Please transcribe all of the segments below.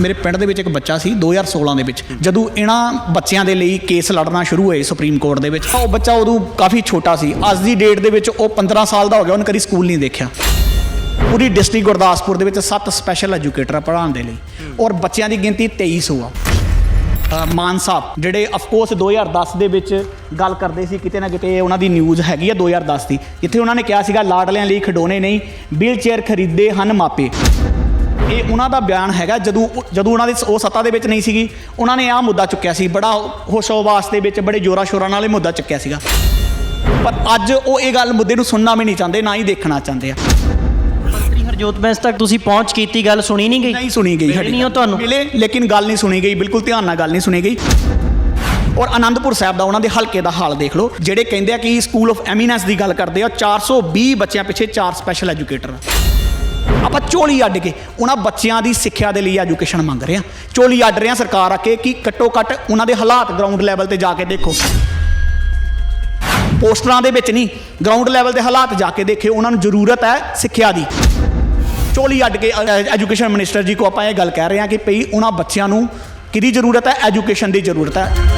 ਮੇਰੇ ਪਿੰਡ ਦੇ ਵਿੱਚ ਇੱਕ ਬੱਚਾ ਸੀ 2016 ਦੇ ਵਿੱਚ। ਜਦੋਂ ਇਹਨਾਂ ਬੱਚਿਆਂ ਦੇ ਲਈ ਕੇਸ ਲੜਨਾ ਸ਼ੁਰੂ ਹੋਏ ਸੁਪਰੀਮ ਕੋਰਟ ਦੇ ਵਿੱਚ, ਉਹ ਬੱਚਾ ਉਦੋਂ ਕਾਫੀ ਛੋਟਾ ਸੀ। ਅੱਜ ਦੀ ਡੇਟ ਦੇ ਵਿੱਚ ਉਹ 15 ਸਾਲ ਦਾ ਹੋ ਗਿਆ, ਉਹਨੇ ਕਦੀ ਸਕੂਲ ਨਹੀਂ ਦੇਖਿਆ। ਪੂਰੀ ਡਿਸਟ੍ਰਿਕਟ ਗੁਰਦਾਸਪੁਰ ਦੇ ਵਿੱਚ 7 ਸਪੈਸ਼ਲ ਐਜੂਕੇਟਰ ਪੜ੍ਹਾਉਣ ਦੇ ਲਈ। ਔਰ ਬੱਚਿਆਂ ਦੀ ਗਿਣਤੀ 2300 ਆ। ਮਾਨ ਸਾਹਿਬ, ਜਿਹੜੇ ਆਫ ਕੋਰਸ 2010 ਦੇ ਵਿੱਚ ਗੱਲ ਕਰਦੇ ਸੀ, ਕਿਤੇ ਨਾ ਕਿਤੇ ਉਹਨਾਂ ਦੀ ਨਿਊਜ਼ ਹੈਗੀ ਆ 2010 ਦੀ। ਜਿੱਥੇ ਉਹਨਾਂ ਨੇ ਕਿਹਾ ਸੀਗਾ, ਲਾਡਲਿਆਂ ਲਈ ਖਿਡੌਣੇ ਨਹੀਂ ਵੀਲ ਚੇਅਰ ਖਰੀਦੇ ਹਨ ਮਾਪੇ। ਇਹ ਉਹਨਾਂ ਦਾ ਬਿਆਨ ਹੈਗਾ ਜਦੋਂ ਜਦੋਂ ਉਹਨਾਂ ਦੇ ਉਹ ਸੱਤਾ ਦੇ ਵਿੱਚ ਨਹੀਂ ਸੀਗੀ ਉਹਨਾਂ ਨੇ ਆਹ ਮੁੱਦਾ ਚੁੱਕਿਆ ਸੀ ਬੜਾ ਹੋਸ਼ੋਵਾਸ ਦੇ ਵਿੱਚ ਬੜੇ ਜੋਰਾ ਸ਼ੋਰਾਂ ਨਾਲ ਇਹ ਮੁੱਦਾ ਚੁੱਕਿਆ ਸੀਗਾ। ਪਰ ਅੱਜ ਉਹ ਇਹ ਗੱਲ ਮੁੱਦੇ ਨੂੰ ਸੁਣਨਾ ਵੀ ਨਹੀਂ ਚਾਹੁੰਦੇ ਨਾ ਹੀ ਦੇਖਣਾ ਚਾਹੁੰਦੇ ਆ। ਮੰਤਰੀ ਹਰਜੋਤ ਬੈਂਸ ਤੱਕ ਤੁਸੀਂ ਪਹੁੰਚ ਕੀਤੀ ਗੱਲ ਸੁਣੀ ਨਹੀਂ ਗਈ? ਨਹੀਂ ਸੁਣੀ ਗਈ ਨਹੀਂ ਉਹ ਤੁਹਾਨੂੰ? ਮਿਲੇ ਲੇਕਿਨ ਗੱਲ ਨਹੀਂ ਸੁਣੀ ਗਈ ਬਿਲਕੁਲ ਧਿਆਨ ਨਾਲ ਗੱਲ ਨਹੀਂ ਸੁਣੀ ਗਈ। ਔਰ ਆਨੰਦਪੁਰ ਸਾਹਿਬ ਦਾ ਉਹਨਾਂ ਦੇ ਹਲਕੇ ਦਾ ਹਾਲ ਦੇਖ ਲਓ ਜਿਹੜੇ ਕਹਿੰਦੇ ਆ ਕਿ ਸਕੂਲ ਆਫ ਐਮੀਨੈਂਸ ਦੀ ਗੱਲ ਕਰਦੇ ਆ 420 ਬੱਚਿਆਂ ਪਿੱਛੇ 4 ਸਪੈਸ਼ਲ ਐਜੂਕੇਟਰ ਆਪਾਂ ਝੋਲੀ ਅੱਡ ਕੇ ਉਹਨਾਂ ਬੱਚਿਆਂ ਦੀ ਸਿੱਖਿਆ ਦੇ ਲਈ ਐਜੂਕੇਸ਼ਨ ਮੰਗ ਰਹੇ ਆ ਝੋਲੀ ਅੱਡ ਰਹੇ ਆ ਸਰਕਾਰ ਆ ਕੇ ਕਿ ਘੱਟੋ ਘੱਟ ਉਹਨਾਂ ਦੇ ਹਾਲਾਤ ਗਰਾਊਂਡ ਲੈਵਲ ਤੇ ਜਾ ਕੇ ਦੇਖੋ। ਪੋਸਟਰਾਂ ਦੇ ਵਿੱਚ ਨਹੀਂ ਗਰਾਊਂਡ ਲੈਵਲ ਦੇ ਹਾਲਾਤ ਜਾ ਕੇ ਦੇਖੇ ਉਹਨਾਂ ਨੂੰ ਜ਼ਰੂਰਤ ਹੈ ਸਿੱਖਿਆ ਦੀ। ਝੋਲੀ ਅੱਡ ਕੇ ਐਜੂਕੇਸ਼ਨ ਮਿਨਿਸਟਰ ਜੀ ਕੋ ਆਪਾਂ ਇਹ ਗੱਲ ਕਹਿ ਰਹੇ ਹਾਂ ਕਿ ਭਈ ਉਹਨਾਂ ਬੱਚਿਆਂ ਨੂੰ ਕਿਹਦੀ ਜ਼ਰੂਰਤ ਹੈ? ਐਜੂਕੇਸ਼ਨ ਦੀ ਜ਼ਰੂਰਤ ਹੈ।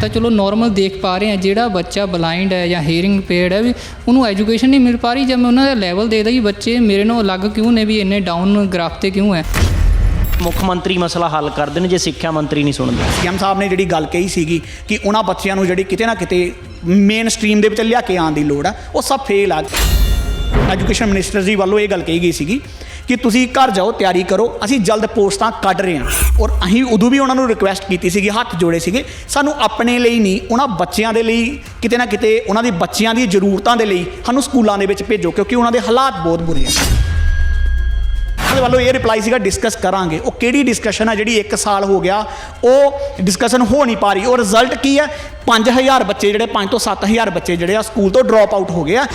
ਤਾਂ ਚਲੋ ਨਾਰਮਲ ਦੇਖ ਪਾ ਰਿਹਾ ਜਿਹੜਾ ਬੱਚਾ ਬਲਾਈਂਡ ਹੈ ਜਾਂ ਹੀਅਰਿੰਗ ਇੰਪੇਅਰਡ ਹੈ ਵੀ ਉਹਨੂੰ ਐਜੂਕੇਸ਼ਨ ਨਹੀਂ ਮਿਲ ਪਾ ਰਹੀ ਜਦ ਮੈਂ ਉਹਨਾਂ ਦਾ ਲੈਵਲ ਦੇ ਦਈ ਬੱਚੇ ਮੇਰੇ ਨਾਲੋਂ ਅਲੱਗ ਕਿਉਂ ਨੇ ਵੀ ਇੰਨੇ ਡਾਊਨ ਗ੍ਰਾਫ ਤੇ ਕਿਉਂ ਹੈ? ਮੁੱਖ ਮੰਤਰੀ ਮਸਲਾ ਹੱਲ ਕਰ ਦੇਣ ਜੇ ਸਿੱਖਿਆ ਮੰਤਰੀ ਨਹੀਂ ਸੁਣਦੇ। ਸੀਐਮ ਸਾਹਿਬ ਨੇ ਜਿਹੜੀ ਗੱਲ ਕਹੀ ਸੀਗੀ ਕਿ ਉਹਨਾਂ ਬੱਚਿਆਂ ਨੂੰ ਜਿਹੜੀ ਕਿਤੇ ਨਾ ਕਿਤੇ ਮੇਨ ਸਟਰੀਮ ਦੇ ਵਿੱਚ ਲਿਆ ਕੇ ਆਉਣ ਦੀ ਲੋੜ ਆ ਉਹ ਸਭ ਫੇਲ ਆ। ਐਜੂਕੇਸ਼ਨ ਮਿਨਿਸਟਰ ਜੀ ਵੱਲੋਂ ਇਹ ਗੱਲ ਕਹੀ ਗਈ ਸੀਗੀ ਕਿ ਤੁਸੀਂ ਘਰ ਜਾਓ, ਤਿਆਰੀ ਕਰੋ, ਅਸੀਂ ਜਲਦ ਪੋਸਟਾਂ ਕੱਢ ਰਹੇ ਹਾਂ। ਔਰ ਅਸੀਂ ਉਦੋਂ ਵੀ ਉਹਨਾਂ ਨੂੰ ਰਿਕੁਐਸਟ ਕੀਤੀ ਸੀਗੀ, ਹੱਥ ਜੋੜੇ ਸੀਗੇ। ਸਾਨੂੰ ਆਪਣੇ ਲਈ ਨਹੀਂ, ਉਹਨਾਂ ਬੱਚਿਆਂ ਦੇ ਲਈ, ਕਿਤੇ ਨਾ ਕਿਤੇ ਉਹਨਾਂ ਦੀ ਬੱਚਿਆਂ ਦੀ ਜ਼ਰੂਰਤਾਂ ਦੇ ਲਈ ਸਾਨੂੰ ਸਕੂਲਾਂ ਦੇ ਵਿੱਚ ਭੇਜੋ, ਕਿਉਂਕਿ ਉਹਨਾਂ ਦੇ ਹਾਲਾਤ ਬਹੁਤ ਬੁਰੇ ਆ। ਉਹਦੇ ਵੱਲੋਂ ਇਹ ਰਿਪਲਾਈ ਸੀਗਾ ਡਿਸਕਸ ਕਰਾਂਗੇ। ਉਹ ਕਿਹੜੀ ਡਿਸਕਸ਼ਨ ਆ ਜਿਹੜੀ 1 ਸਾਲ ਹੋ ਗਿਆ, ਉਹ ਡਿਸਕਸ਼ਨ ਹੋ ਨਹੀਂ ਪਾ ਰਹੀ। ਉਹ ਰਿਜ਼ਲਟ ਕੀ ਹੈ 5000 ਬੱਚੇ ਜਿਹੜੇ 5 ਤੋਂ 7000 ਬੱਚੇ ਜਿਹੜੇ ਆ, ਸਕੂਲ ਤੋਂ ਡ੍ਰੌਪ ਆਊਟ ਹੋ ਗਏ ਆ।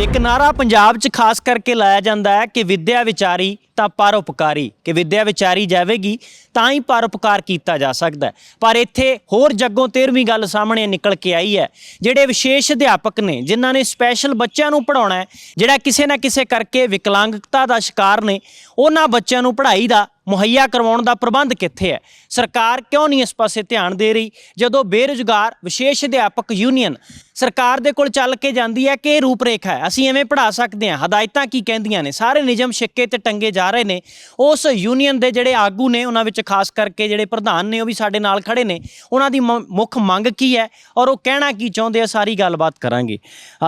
ਇੱਕ ਨਾਰਾ ਪੰਜਾਬ 'ਚ ਖਾਸ ਕਰਕੇ ਲਾਇਆ ਜਾਂਦਾ ਹੈ ਕਿ ਵਿੱਦਿਆ ਵਿਚਾਰੀ ਤਾਂ ਪਰਉਪਕਾਰੀ ਕਿ ਵਿੱਦਿਆ ਵਿਚਾਰੀ ਜਾਵੇਗੀ ਤਾਂ ਹੀ ਪਰਉਪਕਾਰ ਕੀਤਾ ਜਾ ਸਕਦਾ ਹੈ। ਪਰ ਇੱਥੇ ਹੋਰ ਜੱਗੋਂ 13ਵੀਂ ਗੱਲ ਸਾਹਮਣੇ ਨਿਕਲ ਕੇ ਆਈ ਹੈ, ਜਿਹੜੇ ਵਿਸ਼ੇਸ਼ ਅਧਿਆਪਕ ਨੇ, ਜਿਨ੍ਹਾਂ ਨੇ ਸਪੈਸ਼ਲ ਬੱਚਿਆਂ ਨੂੰ ਪੜਾਉਣਾ ਹੈ, ਜਿਹੜਾ ਕਿਸੇ ਨਾ ਕਿਸੇ ਕਰਕੇ ਵਿਕਲਾਂਗਤਾ ਦਾ ਸ਼ਿਕਾਰ ਨੇ, ਉਹਨਾਂ ਬੱਚਿਆਂ ਨੂੰ ਪੜ੍ਹਾਈ ਦਾ ਮੁਹੱਈਆ ਕਰਵਾਉਣ ਦਾ ਪ੍ਰਬੰਧ ਕਿੱਥੇ ਹੈ? ਸਰਕਾਰ ਕਿਉਂ ਨਹੀਂ ਇਸ ਪਾਸੇ ਧਿਆਨ ਦੇ ਰਹੀ? ਜਦੋਂ ਬੇਰੁਜ਼ਗਾਰ, ਵਿਸ਼ੇਸ਼ ਅਧਿਆਪਕ ਯੂਨੀਅਨ ਸਰਕਾਰ ਦੇ ਕੋਲ ਚੱਲ ਕੇ ਜਾਂਦੀ ਹੈ, ਕਿ ਇਹ ਰੂਪਰੇਖਾ ਹੈ? ਅਸੀਂ ਐਵੇਂ ਪੜ੍ਹਾ ਸਕਦੇ ਹਾਂ। ਹਦਾਇਤਾਂ ਕੀ ਕਹਿੰਦੀਆਂ ਨੇ? ਸਾਰੇ ਨਿਯਮ ਛਿੱਕੇ ਤੇ ਟੰਗੇ ਜਾ ਰਹੇ ਨੇ। ਉਸ ਯੂਨੀਅਨ ਦੇ ਜਿਹੜੇ ਆਗੂ ਨੇ, ਉਹਨਾਂ ਵਿੱਚ ਖਾਸ ਕਰਕੇ ਜਿਹੜੇ ਪ੍ਰਧਾਨ ਨੇ, ਉਹ ਵੀ ਸਾਡੇ ਨਾਲ ਖੜੇ ਨੇ। ਉਹਨਾਂ ਦੀ ਮ- ਮੁੱਖ ਮੰਗ ਕੀ ਹੈ? ਔਰ ਉਹ ਕਹਿਣਾ ਕੀ ਚਾਹੁੰਦੇ ਆ? ਸਾਰੀ ਗੱਲਬਾਤ ਕਰਾਂਗੇ।